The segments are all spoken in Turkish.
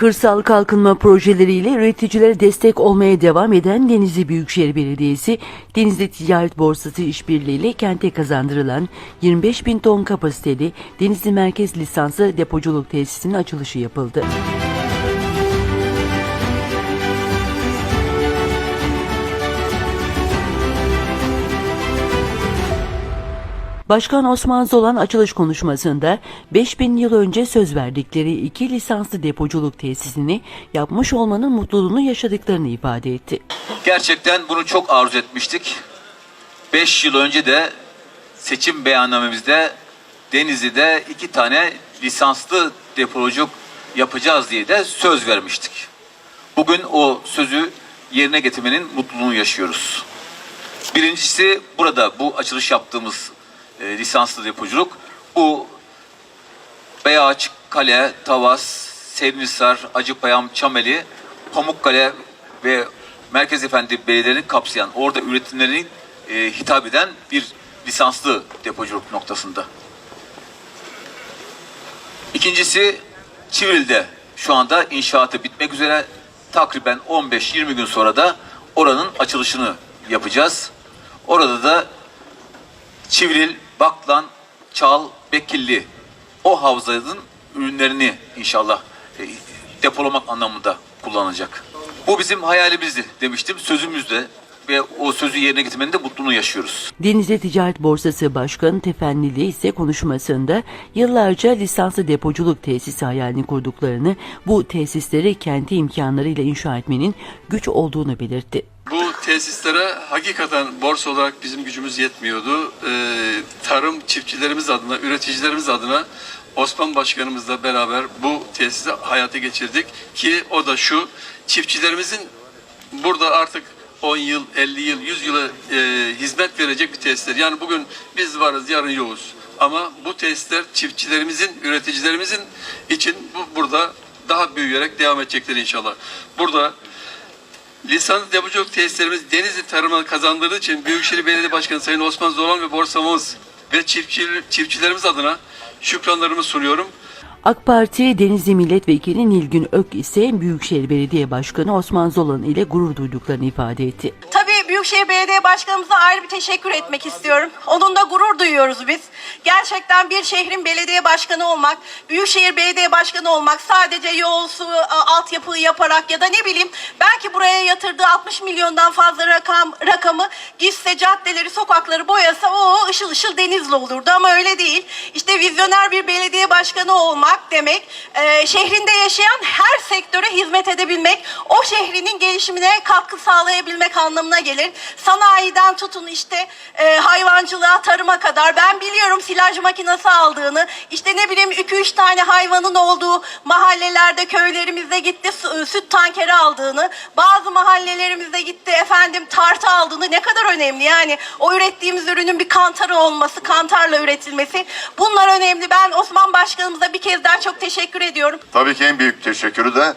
Kırsal kalkınma projeleriyle üreticilere destek olmaya devam eden Denizli Büyükşehir Belediyesi, Denizli Ticaret Borsası işbirliğiyle kente kazandırılan 25 bin ton kapasiteli Denizli Merkez Lisanslı Depoculuk Tesisinin açılışı yapıldı. Başkan Osman Zolan açılış konuşmasında 5000 yıl önce söz verdikleri iki lisanslı depoculuk tesisini yapmış olmanın mutluluğunu yaşadıklarını ifade etti. Gerçekten bunu çok arzu etmiştik. 5 yıl önce de seçim beyannamemizde Denizli'de iki tane lisanslı depolocuk yapacağız diye de söz vermiştik. Bugün o sözü yerine getirmenin mutluluğunu yaşıyoruz. Birincisi burada bu açılış yaptığımız e, lisanslı depoculuk. Bu Beyaç, Kale, Tavas, Sevnisar, Acıpayam, Çameli, Pamukkale ve Merkez Efendi belediyelerini kapsayan, orada üretimlerini e, hitap eden bir lisanslı depoculuk noktasında. İkincisi Çivril'de şu anda inşaatı bitmek üzere. Takriben 15-20 gün sonra da oranın açılışını yapacağız. Orada da Çivril, Baklan, Çal, Bekilli o havzanın ürünlerini inşallah e, depolamak anlamında kullanacak. Bu bizim hayalimizdi demiştim. Sözümüzde ve o sözü yerine getirmenin de mutluluğunu yaşıyoruz. Denizli Ticaret Borsası Başkanı Tefennili ise konuşmasında yıllarca lisanslı depoculuk tesisi hayalini kurduklarını, bu tesisleri kendi imkanlarıyla inşa etmenin güç olduğunu belirtti. Bu tesislere hakikaten borsa olarak bizim gücümüz yetmiyordu. Ee, tarım çiftçilerimiz adına, üreticilerimiz adına Osman Başkanımızla beraber bu tesisi hayata geçirdik. Ki o da şu, çiftçilerimizin burada artık 10 yıl, 50 yıl, 100 yıla e, hizmet verecek bir tesisler. Yani bugün biz varız, yarın yokuz. Ama bu tesisler çiftçilerimizin, üreticilerimizin için bu, burada daha büyüyerek devam edecekler inşallah. Burada Lisans depoculuk tesislerimiz Denizli tarıma kazandırdığı için Büyükşehir Belediye Başkanı Sayın Osman Zoran ve borsamız ve çiftçi, çiftçilerimiz adına şükranlarımı sunuyorum. AK Parti Denizli Milletvekili Nilgün Ök ise Büyükşehir Belediye Başkanı Osman Zolan ile gurur duyduklarını ifade etti. Büyükşehir Belediye Başkanımıza ayrı bir teşekkür etmek istiyorum. Onunla gurur duyuyoruz biz. Gerçekten bir şehrin belediye başkanı olmak, Büyükşehir Belediye Başkanı olmak sadece yol, su, a- altyapı yaparak ya da ne bileyim belki buraya yatırdığı 60 milyondan fazla rakam rakamı gitse caddeleri, sokakları boyasa o ışıl ışıl denizli olurdu ama öyle değil. İşte vizyoner bir belediye başkanı olmak demek e, şehrinde yaşayan her sektöre hizmet edebilmek, o şehrinin gelişimine katkı sağlayabilmek anlamına gelir. Sanayiden tutun işte e, hayvancılığa, tarıma kadar. Ben biliyorum silaj makinesi aldığını, işte ne bileyim 2-3 tane hayvanın olduğu mahallelerde, köylerimizde gitti su- süt tankeri aldığını, bazı mahallelerimizde gitti efendim tartı aldığını ne kadar önemli. Yani o ürettiğimiz ürünün bir kantarı olması, kantarla üretilmesi bunlar önemli. Ben Osman Başkanımıza bir kez daha çok teşekkür ediyorum. Tabii ki en büyük teşekkürü de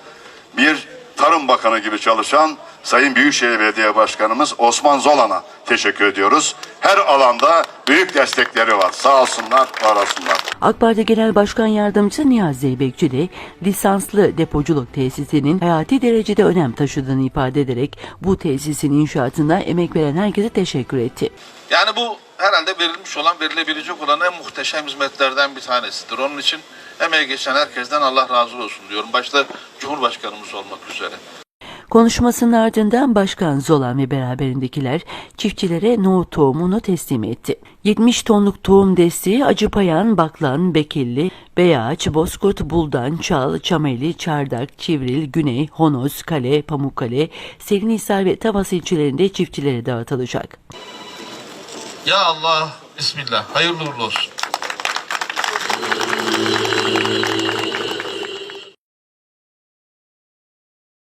bir Tarım Bakanı gibi çalışan Sayın Büyükşehir Belediye Başkanımız Osman Zolan'a teşekkür ediyoruz. Her alanda büyük destekleri var. Sağ olsunlar, var olsunlar. AK Parti Genel Başkan Yardımcısı Niyazi Zeybekçi de lisanslı depoculuk tesisinin hayati derecede önem taşıdığını ifade ederek bu tesisin inşaatına emek veren herkese teşekkür etti. Yani bu herhalde verilmiş olan, verilebilecek olan en muhteşem hizmetlerden bir tanesidir. Onun için emeği geçen herkesten Allah razı olsun diyorum. Başta Cumhurbaşkanımız olmak üzere. Konuşmasının ardından Başkan Zolan ve beraberindekiler çiftçilere nohut tohumunu teslim etti. 70 tonluk tohum desteği Acıpayan, Baklan, Bekilli, Beyaç, Bozkurt, Buldan, Çal, Çameli, Çardak, Çivril, Güney, Honoz, Kale, Pamukkale, Serinhisar ve Tavas ilçelerinde çiftçilere dağıtılacak. Ya Allah, Bismillah, hayırlı uğurlu olsun.